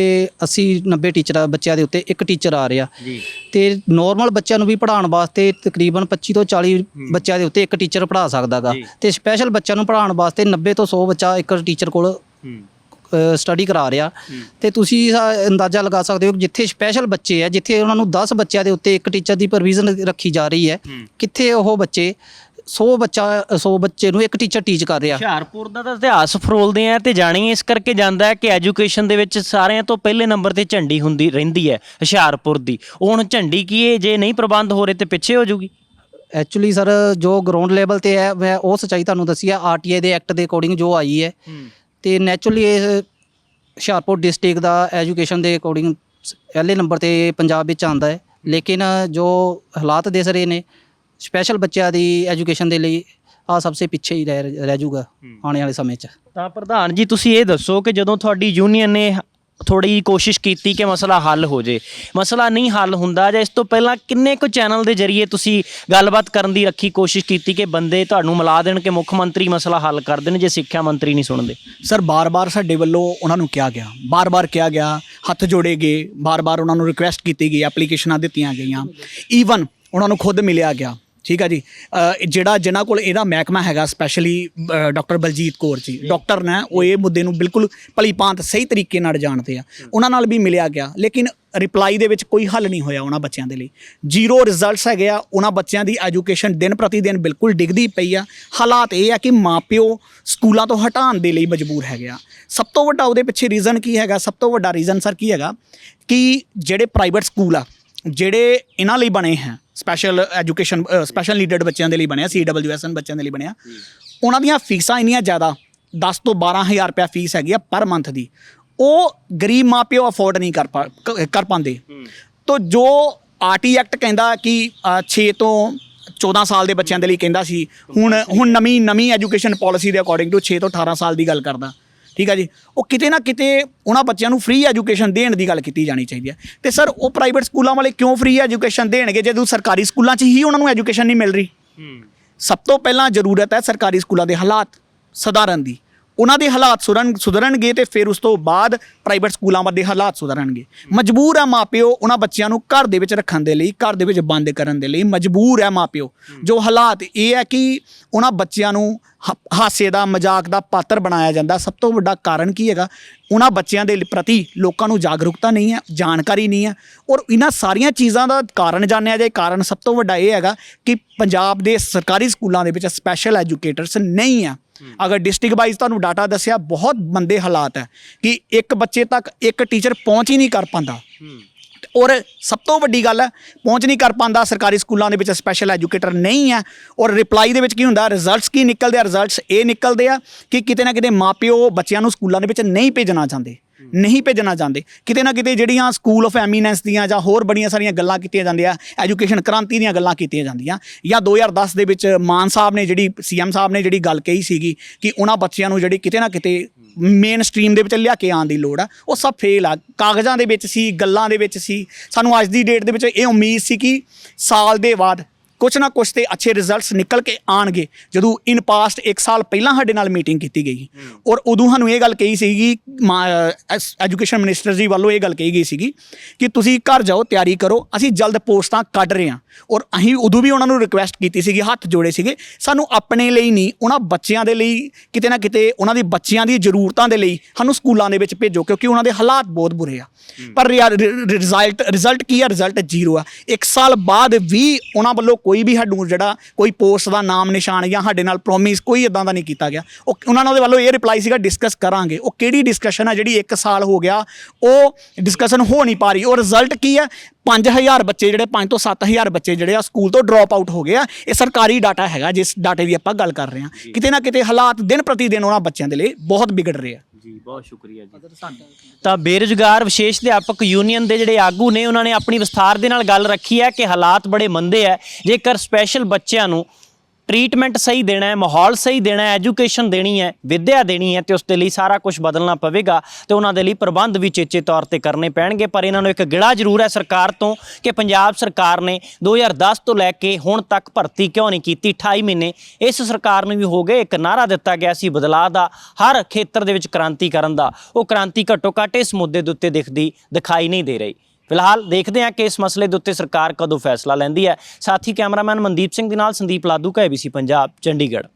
80 90 ਟੀਚਰ ਬੱਚਿਆਂ ਦੇ ਉੱਤੇ ਇੱਕ ਟੀਚਰ ਆ ਰਿਹਾ। ਜੀ। ਤੇ ਨਾਰਮਲ ਬੱਚਿਆਂ ਨੂੰ ਵੀ ਪੜ੍ਹਾਉਣ ਵਾਸਤੇ ਤਕਰੀਬਨ 25 ਤੋਂ 40 ਬੱਚਿਆਂ ਦੇ ਉੱਤੇ ਇੱਕ ਟੀਚਰ ਪੜ੍ਹਾ ਸਕਦਾਗਾ ਜੀ। ਤੇ ਸਪੈਸ਼ਲ ਬੱਚਿਆਂ ਨੂੰ ਪੜ੍ਹਾਉਣ ਵਾਸਤੇ 90 ਤੋਂ 100 ਬੱਚਾ ਇੱਕ ਟੀਚਰ ਕੋਲ ਸਟੱਡੀ ਕਰਾ ਰਿਹਾ। ਤੇ ਤੁਸੀਂ ਅੰਦਾਜ਼ਾ ਲਗਾ ਸਕਦੇ ਹੋ ਕਿ ਜਿੱਥੇ ਸਪੈਸ਼ਲ ਬੱਚੇ ਆ ਜਿੱਥੇ ਉਹਨਾਂ ਨੂੰ 10 ਬੱਚਿਆਂ ਦੇ ਉੱਤੇ ਇੱਕ ਟੀਚਰ ਦੀ ਪ੍ਰੋਵੀਜ਼ਨ ਰੱਖੀ ਜਾ ਰਹੀ ਹੂੰ। ਕਿੱਥੇ ਉਹ ਬੱਚੇ 100 ਬੱਚਾ 100 ਬੱਚੇ ਨੂੰ ਇੱਕ ਟੀਚਰ ਟੀਚ ਕਰ ਰਿਹਾ। ਹੁਸ਼ਿਆਰਪੁਰ ਦਾ ਤਾਂ ਇਤਿਹਾਸ ਫਰੋਲਦੇ ਆ ਤੇ ਜਾਣੀ ਇਸ ਕਰਕੇ ਜਾਂਦਾ ਹੈ ਕਿ ਐਜੂਕੇਸ਼ਨ ਦੇ ਵਿੱਚ ਸਾਰਿਆਂ ਤੋਂ ਪਹਿਲੇ ਨੰਬਰ ਤੇ ਝੰਡੀ ਹੁੰਦੀ ਰਹਿੰਦੀ ਹੈ ਹੁਸ਼ਿਆਰਪੁਰ ਦੀ। ਉਹ ਹੁਣ ਝੰਡੀ ਕੀ ਹੈ ਜੇ ਨਹੀਂ ਪ੍ਰਬੰਧ ਹੋ ਰਹੇ ਤੇ ਪਿੱਛੇ ਹੋ ਜੂਗੀ। ਐਕਚੁਅਲੀ ਸਰ ਜੋ ਗਰਾਊਂਡ ਲੈਵਲ ਤੇ ਹੈ ਮੈਂ ਉਹ ਸੱਚਾਈ ਤੁਹਾਨੂੰ ਦੱਸੀ ਆ ਆਰਟੀਆਈ ਦੇ ਐਕਟ ਦੇ ਅਕੋਰਡਿੰਗ ਜੋ ਆਈ ਹੈ। ਤੇ ਨੈਚੁਰਲੀ ਇਹ ਹੁਸ਼ਿਆਰਪੁਰ ਡਿਸਟ੍ਰਿਕਟ ਦਾ ਐਜੂਕੇਸ਼ਨ ਦੇ ਅਕੋਰਡਿੰਗ ਪਹਿਲੇ ਨੰਬਰ ਤੇ ਪੰਜਾਬ ਵਿੱਚ ਆਂਦਾ ਹੈ। ਲੇਕਿਨ ਜੋ ਹਾਲਾਤ ਦਿਸ ਰਹੇ ਨੇ ਸਪੈਸ਼ਲ ਬੱਚਿਆਂ ਦੀ ਐਜੂਕੇਸ਼ਨ ਦੇ ਲਈ ਆ ਸਭ ਤੋਂ ਪਿੱਛੇ ਹੀ ਰਹਿ ਰਹਿ ਜਾਊਗਾ ਆਉਣ ਵਾਲੇ ਸਮੇਂ 'ਚ। ਤਾਂ ਪ੍ਰਧਾਨ ਜੀ ਤੁਸੀਂ ਇਹ ਦੱਸੋ ਕਿ ਜਦੋਂ ਤੁਹਾਡੀ ਯੂਨੀਅਨ ਨੇ ਥੋੜੀ ਕੋਸ਼ਿਸ਼ ਕੀਤੀ ਕਿ ਮਸਲਾ ਹੱਲ ਹੋ ਜੇ ਮਸਲਾ ਨਹੀਂ ਹੱਲ ਹੁੰਦਾ ਜਾਂ ਇਸ ਤੋਂ ਪਹਿਲਾਂ ਕਿੰਨੇ ਕੁ ਚੈਨਲ ਦੇ ਜ਼ਰੀਏ ਤੁਸੀਂ ਗੱਲਬਾਤ ਕਰਨ ਦੀ ਰੱਖੀ ਕੋਸ਼ਿਸ਼ ਕੀਤੀ ਕਿ ਬੰਦੇ ਤੁਹਾਨੂੰ ਮਿਲਾ ਦੇਣ ਕਿ ਮੁੱਖ ਮੰਤਰੀ ਮਸਲਾ ਹੱਲ ਕਰ ਦੇਣ ਜੇ ਸਿੱਖਿਆ ਮੰਤਰੀ ਨਹੀਂ ਸੁਣਦੇ? ਸਰ ਬਾਰ-ਬਾਰ ਸਾਡੇ ਵੱਲੋਂ ਉਹਨਾਂ ਨੂੰ ਕਿਹਾ ਗਿਆ। ਬਾਰ-ਬਾਰ ਕਿਹਾ ਗਿਆ ਹੱਥ ਜੋੜੇ ਗਏ ਬਾਰ-ਬਾਰ ਉਹਨਾਂ ਨੂੰ ਰਿਕੁਐਸਟ ਕੀਤੀ ਗਈ ਐਪਲੀਕੇਸ਼ਨਾਂ ਦਿੱਤੀਆਂ ਗਈਆਂ। ਈਵਨ ਉਹਨਾਂ ਨੂੰ ਖੁਦ ਮਿਲਿਆ ਗਿਆ। ਠੀਕ ਹੈ ਜੀ। ਜਿਹੜਾ ਜਿਨ੍ਹਾਂ ਕੋਲ ਇਹਦਾ ਮਹਿਕਮਾ ਹੈਗਾ specially doctor Baljit Kaur ji doctor ਨੇ ਉਹ ਇਹ ਮੁੱਦੇ ਨੂੰ ਬਿਲਕੁਲ ਭਲੀ ਭਾਂਤ ਸਹੀ ਤਰੀਕੇ ਨਾਲ ਜਾਣਦੇ ਆ। ਉਹਨਾਂ ਨਾਲ ਵੀ ਮਿਲਿਆ ਗਿਆ ਲੇਕਿਨ ਰਿਪਲਾਈ ਦੇ ਵਿੱਚ ਕੋਈ ਹੱਲ ਨਹੀਂ ਹੋਇਆ ਉਹਨਾਂ ਬੱਚਿਆਂ ਦੇ ਲਈ। ਜ਼ੀਰੋ ਰਿਜ਼ਲਟਸ ਹੈਗੇ ਆ ਉਹਨਾਂ ਬੱਚਿਆਂ ਦੀ ਐਜੂਕੇਸ਼ਨ ਦਿਨ ਪ੍ਰਤੀ ਦਿਨ ਬਿਲਕੁਲ ਡਿੱਗਦੀ ਪਈ ਆ। ਹਾਲਾਤ ਇਹ ਆ ਕਿ ਮਾਪਿਓ ਸਕੂਲਾਂ ਤੋਂ ਹਟਾਉਣ ਦੇ ਲਈ ਮਜਬੂਰ ਹੈਗੇ ਆ। ਸਭ ਤੋਂ ਵੱਡਾ ਉਹਦੇ ਪਿੱਛੇ ਰੀਜ਼ਨ ਕੀ ਹੈਗਾ? ਸਭ ਤੋਂ ਵੱਡਾ ਰੀਜ਼ਨ ਸਰ ਕੀ ਹੈਗਾ? ਕਿ ਜਿਹੜੇ ਪ੍ਰਾਈਵੇਟ ਸਕੂਲ ਆ ਜਿਹੜੇ ਇਹਨਾਂ ਲਈ ਬਣੇ ਹੈ ਸਪੈਸ਼ਲ ਐਜੂਕੇਸ਼ਨ ਸਪੈਸ਼ਲ ਨੀਡਡ ਬੱਚਿਆਂ ਦੇ ਲਈ ਬਣਿਆ ਸੀਡਬਲਯੂਐਸਐਨ ਬੱਚਿਆਂ ਦੇ ਲਈ ਬਣਿਆ ਉਹਨਾਂ ਦੀਆਂ ਫੀਸਾਂ ਇੰਨੀਆਂ ਜ਼ਿਆਦਾ 10 ਤੋਂ 12000 ਰੁਪਏ ਫੀਸ ਹੈਗੀ ਆ ਪਰ ਮੰਥ ਦੀ। ਉਹ ਗਰੀਬ ਮਾਪਿਓ ਅਫੋਰਡ ਨਹੀਂ ਕਰ ਪਾ- ਕਰ ਪਾਉਂਦੇ। ਤੋ ਜੋ ਆਰਟੀ ਐਕਟ ਕਹਿੰਦਾ ਕਿ 6 ਤੋਂ 14 ਸਾਲ ਦੇ ਬੱਚਿਆਂ ਦੇ ਲਈ ਕਹਿੰਦਾ ਸੀ ਹੁਣ ਹੁਣ ਨਵੀਂ ਨਵੀਂ ਐਜੂਕੇਸ਼ਨ ਪਾਲਿਸੀ ਦੇ ਅਕੋਰਡਿੰਗ ਟੂ 6 ਤੋਂ 18 ਸਾਲ ਦੀ ਗੱਲ ਕਰਦਾ। ਠੀਕ ਹੈ ਜੀ? ਉਹ ਕਿਤੇ ਨਾ ਕਿਤੇ ਉਹਨਾਂ ਬੱਚਿਆਂ ਨੂੰ ਫ੍ਰੀ ਐਜੂਕੇਸ਼ਨ ਦੇਣ ਦੀ ਗੱਲ ਕੀਤੀ ਜਾਣੀ ਚਾਹੀਦੀ ਹੈ। ਤੇ ਸਰ ਉਹ ਪ੍ਰਾਈਵੇਟ ਸਕੂਲਾਂ ਵਾਲੇ ਕਿਉਂ ਫ੍ਰੀ ਐਜੂਕੇਸ਼ਨ ਦੇਣਗੇ ਜਦੋਂ ਸਰਕਾਰੀ ਸਕੂਲਾਂ 'ਚ ਹੀ ਉਹਨਾਂ ਨੂੰ ਐਜੂਕੇਸ਼ਨ ਨਹੀਂ ਮਿਲ ਰਹੀ? ਸਭ ਤੋਂ ਪਹਿਲਾਂ ਜ਼ਰੂਰਤ ਹੈ ਸਰਕਾਰੀ ਸਕੂਲਾਂ ਦੇ ਹਾਲਾਤ ਸੁਧਾਰਨ ਦੀ। ਉਹਨਾਂ ਦੇ ਹਾਲਾਤ ਸੁਧਰਨ ਸੁਧਰਨਗੇ ਤੇ ਫਿਰ ਉਸ ਤੋਂ ਬਾਅਦ ਪ੍ਰਾਈਵੇਟ ਸਕੂਲਾਂ ਦੇ ਹਾਲਾਤ ਸੁਧਰਨਗੇ। ਮਜਬੂਰ ਹੈ ਮਾਪਿਓ ਉਹਨਾਂ ਬੱਚਿਆਂ ਨੂੰ ਘਰ ਦੇ ਵਿੱਚ ਰੱਖਣ ਦੇ ਲਈ ਘਰ ਦੇ ਵਿੱਚ ਬੰਦ ਕਰਨ ਦੇ ਲਈ। ਮਜਬੂਰ ਹੈ ਮਾਪਿਓ। ਜੋ ਹਾਲਾਤ ਇਹ ਹੈ ਕਿ ਉਹਨਾਂ ਬੱਚਿਆਂ ਨੂੰ ਹਾਸੇ ਦਾ ਮਜ਼ਾਕ ਦਾ ਪਾਤਰ ਬਣਾਇਆ ਜਾਂਦਾ। ਸਭ ਤੋਂ ਵੱਡਾ ਕਾਰਨ ਕੀ ਹੈਗਾ? ਉਹਨਾਂ ਬੱਚਿਆਂ ਦੇ ਪ੍ਰਤੀ ਲੋਕਾਂ ਨੂੰ ਜਾਗਰੂਕਤਾ ਨਹੀਂ ਹੈ ਜਾਣਕਾਰੀ ਨਹੀਂ ਹੈ। ਔਰ ਇਹਨਾਂ ਸਾਰੀਆਂ ਚੀਜ਼ਾਂ ਦਾ ਕਾਰਨ ਜਾਣਿਆ ਜਾਏ ਕਾਰਨ ਸਭ ਤੋਂ ਵੱਡਾ ਇਹ ਹੈਗਾ ਕਿ ਪੰਜਾਬ ਦੇ ਸਰਕਾਰੀ ਸਕੂਲਾਂ ਦੇ ਵਿੱਚ ਸਪੈਸ਼ਲ ਐਜੂਕੇਟਰਸ ਨਹੀਂ ਆ। ਅਗਰ ਡਿਸਟ੍ਰਿਕਟ ਵਾਈਜ਼ ਤੁਹਾਨੂੰ ਡਾਟਾ ਦੱਸਿਆ ਬਹੁਤ ਮੰਦੇ ਹਾਲਾਤ ਹੈ ਕਿ ਇੱਕ ਬੱਚੇ ਤੱਕ ਇੱਕ ਟੀਚਰ ਪਹੁੰਚ ਹੀ ਨਹੀਂ ਕਰ ਪਾਉਂਦਾ। ਔਰ ਸਭ ਤੋਂ ਵੱਡੀ ਗੱਲ ਹੈ ਪਹੁੰਚ ਨਹੀਂ ਕਰ ਪਾਉਂਦਾ ਸਰਕਾਰੀ ਸਕੂਲਾਂ ਦੇ ਵਿੱਚ ਸਪੈਸ਼ਲ ਐਜੂਕੇਟਰ ਨਹੀਂ ਹੈ। ਔਰ ਰਿਪਲਾਈ ਦੇ ਵਿੱਚ ਕੀ ਹੁੰਦਾ ਰਿਜ਼ਲਟਸ ਕੀ ਨਿਕਲਦੇ ਆ? ਰਿਜ਼ਲਟਸ ਇਹ ਨਿਕਲਦੇ ਆ ਕਿ ਕਿਤੇ ਨਾ ਕਿਤੇ ਮਾਪਿਓ ਬੱਚਿਆਂ ਨੂੰ ਸਕੂਲਾਂ ਦੇ ਵਿੱਚ ਨਹੀਂ ਭੇਜਣਾ ਚਾਹੁੰਦੇ। ਨਹੀਂ ਭੇਜਣਾ ਚਾਹੁੰਦੇ। ਕਿਤੇ ਨਾ ਕਿਤੇ ਜਿਹੜੀਆਂ ਸਕੂਲ ਆਫ ਐਮੀਨੈਂਸ ਦੀਆਂ ਜਾਂ ਹੋਰ ਬੜੀਆਂ ਸਾਰੀਆਂ ਗੱਲਾਂ ਕੀਤੀਆਂ ਜਾਂਦੀਆਂ ਐਜੂਕੇਸ਼ਨ ਕ੍ਰਾਂਤੀ ਦੀਆਂ ਗੱਲਾਂ ਕੀਤੀਆਂ ਜਾਂਦੀਆਂ, ਜਾਂ 2010 ਦੇ ਵਿੱਚ ਮਾਨ ਸਾਹਿਬ ਨੇ ਜਿਹੜੀ ਸੀਐਮ ਸਾਹਿਬ ਨੇ ਜਿਹੜੀ ਗੱਲ ਕਹੀ ਸੀਗੀ ਕਿ ਉਹਨਾਂ ਬੱਚਿਆਂ ਨੂੰ ਜਿਹੜੀ ਕਿਤੇ ਨਾ ਕਿਤੇ ਮੇਨ ਸਟਰੀਮ ਦੇ ਵਿੱਚ ਲਿਆ ਕੇ ਆਉਣ ਦੀ ਲੋੜ ਆ, ਉਹ ਸਭ ਫੇਲ ਆ। ਕਾਗਜ਼ਾਂ ਦੇ ਵਿੱਚ ਸੀ, ਗੱਲਾਂ ਦੇ ਵਿੱਚ ਸੀ। ਸਾਨੂੰ ਅੱਜ ਦੀ ਡੇਟ ਦੇ ਵਿੱਚ ਇਹ ਉਮੀਦ ਸੀ ਕਿ ਸਾਲ ਦੇ ਬਾਅਦ ਕੁਛ ਨਾ ਕੁਛ ਤੇ ਅੱਛੇ ਰਿਜ਼ਲਟਸ ਨਿਕਲ ਕੇ ਆਣਗੇ ਜਦੋਂ ਇਨ ਪਾਸਟ 1 ਸਾਲ ਪਹਿਲਾਂ ਸਾਡੇ ਨਾਲ ਮੀਟਿੰਗ ਕੀਤੀ ਗਈ। ਔਰ ਉਦੋਂ ਸਾਨੂੰ ਇਹ ਗੱਲ ਕਹੀ ਸੀਗੀ ਐਜੂਕੇਸ਼ਨ ਮਿਨਿਸਟਰ ਜੀ ਵੱਲੋਂ ਇਹ ਗੱਲ ਕਹੀ ਗਈ ਸੀਗੀ ਕਿ ਤੁਸੀਂ ਘਰ ਜਾਓ ਤਿਆਰੀ ਕਰੋ ਅਸੀਂ ਜਲਦ ਪੋਸਟਾਂ ਕੱਢ ਰਹੇ ਹਾਂ। ਔਰ ਅਸੀਂ ਉਦੋਂ ਵੀ ਉਹਨਾਂ ਨੂੰ ਰਿਕੁਐਸਟ ਕੀਤੀ ਸੀਗੀ ਹੱਥ ਜੋੜੇ ਸੀਗੇ ਸਾਨੂੰ ਆਪਣੇ ਲਈ ਨਹੀਂ ਉਹਨਾਂ ਬੱਚਿਆਂ ਦੇ ਲਈ ਕਿਤੇ ਨਾ ਕਿਤੇ ਉਹਨਾਂ ਦੀ ਬੱਚਿਆਂ ਦੀ ਜ਼ਰੂਰਤਾਂ ਦੇ ਲਈ ਸਾਨੂੰ ਸਕੂਲਾਂ ਦੇ ਵਿੱਚ ਭੇਜੋ ਕਿਉਂਕਿ ਉਹਨਾਂ ਦੇ ਹਾਲਾਤ ਬਹੁਤ ਬੁਰੇ ਆ। ਪਰ ਰਿਜ਼ਲਟ ਰਿਜ਼ਲਟ ਕੀ ਆ? ਰਿਜ਼ਲਟ ਜ਼ੀਰੋ ਆ। ਇੱਕ ਸਾਲ ਬਾਅਦ ਵੀ ਉਹਨਾਂ ਵੱਲੋਂ ਕੋਈ ਵੀ ਸਾਨੂੰ ਜਿਹੜਾ ਕੋਈ ਪੋਸਟ ਦਾ ਨਾਮ ਨਿਸ਼ਾਨ ਜਾਂ ਸਾਡੇ ਨਾਲ ਪ੍ਰੋਮਿਸ ਕੋਈ ਇਦਾਂ ਦਾ ਨਹੀਂ ਕੀਤਾ ਗਿਆ। ਉਹ ਉਹਨਾਂ ਨਾਲ ਦੇ ਵੱਲੋਂ ਇਹ ਰਿਪਲਾਈ ਸੀਗਾ ਡਿਸਕਸ ਕਰਾਂਗੇ। ਉਹ ਕਿਹੜੀ ਡਿਸਕਸ਼ਨ ਆ ਜਿਹੜੀ 1 ਸਾਲ ਹੋ ਗਿਆ ਉਹ ਡਿਸਕਸ਼ਨ ਹੋ ਨਹੀਂ ਪਾ ਰਹੀ। ਉਹ ਰਿਜ਼ਲਟ ਕੀ ਆ? 5000 ਬੱਚੇ ਜਿਹੜੇ 5 ਤੋਂ 7000 ਬੱਚੇ ਜਿਹੜੇ ਆ ਸਕੂਲ ਤੋਂ ਡ੍ਰੌਪ ਆਊਟ ਹੋ ਗਏ ਆ। ਇਹ ਸਰਕਾਰੀ ਡਾਟਾ ਹੈਗਾ ਜਿਸ ਡਾਟੇ ਦੀ ਆਪਾਂ ਗੱਲ ਕਰ ਰਹੇ ਹਾਂ। ਕਿਤੇ ਨਾ ਕਿਤੇ ਹਾਲਾਤ ਦਿਨ ਪ੍ਰਤੀ ਦਿਨ ਉਹਨਾਂ ਬੱਚਿਆਂ ਦੇ ਲਈ ਬਹੁਤ ਵਿਗੜ ਰਹੇ ਆ। ਜੀ ਬਹੁਤ ਸ਼ੁਕਰੀਆ ਜੀ। ਤਾਂ ਬੇਰੁਜ਼ਗਾਰ ਵਿਸ਼ੇਸ਼ ਅਧਿਆਪਕ ਯੂਨੀਅਨ ਦੇ ਜਿਹੜੇ ਆਗੂ ਨੇ ਉਹਨਾਂ ਨੇ ਆਪਣੀ ਵਿਸਥਾਰ ਦੇ ਨਾਲ ਗੱਲ ਰੱਖੀ ਹੈ ਕਿ ਹਾਲਾਤ ਬੜੇ ਮੰਦੇ ਹੈ। ਜੇਕਰ ਸਪੈਸ਼ਲ ਬੱਚਿਆਂ ਨੂੰ ਟ੍ਰੀਟਮੈਂਟ ਸਹੀ ਦੇਣਾ ਹੈ, ਮਾਹੌਲ ਸਹੀ ਦੇਣਾ ਹੈ, ਐਜੂਕੇਸ਼ਨ ਦੇਣੀ ਹੈ, ਵਿੱਦਿਆ ਦੇਣੀ ਹੈ ਤੇ ਉਸ ਦੇ ਲਈ ਸਾਰਾ ਕੁਝ ਬਦਲਣਾ ਪਵੇਗਾ ਤੇ ਉਹਨਾਂ ਦੇ ਲਈ ਪ੍ਰਬੰਧ ਵੀ ਚੇਚੇ ਤੌਰ ਤੇ ਕਰਨੇ ਪੈਣਗੇ। ਪਰ ਇਹਨਾਂ ਨੂੰ ਇੱਕ ਗਿੜਾ ਜ਼ਰੂਰ ਹੈ ਸਰਕਾਰ ਤੋਂ ਕਿ ਪੰਜਾਬ ਸਰਕਾਰ ਨੇ 2010 ਤੋਂ ਲੈ ਕੇ ਹੁਣ ਤੱਕ ਭਰਤੀ ਕਿਉਂ ਨਹੀਂ ਕੀਤੀ? 28 ਮਹੀਨੇ ਇਸ ਸਰਕਾਰ ਨੂੰ ਵੀ ਹੋ ਗਏ, ਇੱਕ ਨਾਰਾ ਦਿੱਤਾ ਗਿਆ ਸੀ ਬਦਲਾਅ ਦਾ, ਹਰ ਖੇਤਰ ਦੇ ਵਿੱਚ ਕ੍ਰਾਂਤੀ ਕਰਨ ਦਾ। ਉਹ ਕ੍ਰਾਂਤੀ ਘੱਟੋ ਘੱਟ ਇਸ ਮੁੱਦੇ ਦੇ ਉੱਤੇ ਦਿਖਦੀ, ਦਿਖਾਈ ਨਹੀਂ ਦੇ ਰਹੀ। ਫਿਲਹਾਲ ਦੇਖਦੇ ਹਾਂ ਕਿ ਇਸ ਮਸਲੇ ਦੇ ਉੱਤੇ ਸਰਕਾਰ ਕਦੋਂ ਫੈਸਲਾ ਲੈਂਦੀ ਹੈ। ਸਾਥੀ ਕੈਮਰਾਮੈਨ ਮਨਦੀਪ ਸਿੰਘ ਦੇ ਨਾਲ ਸੰਦੀਪ ਲਾਦੂ ਕਾ ਏਬੀਸੀ ਪੰਜਾਬ, ਚੰਡੀਗੜ੍ਹ।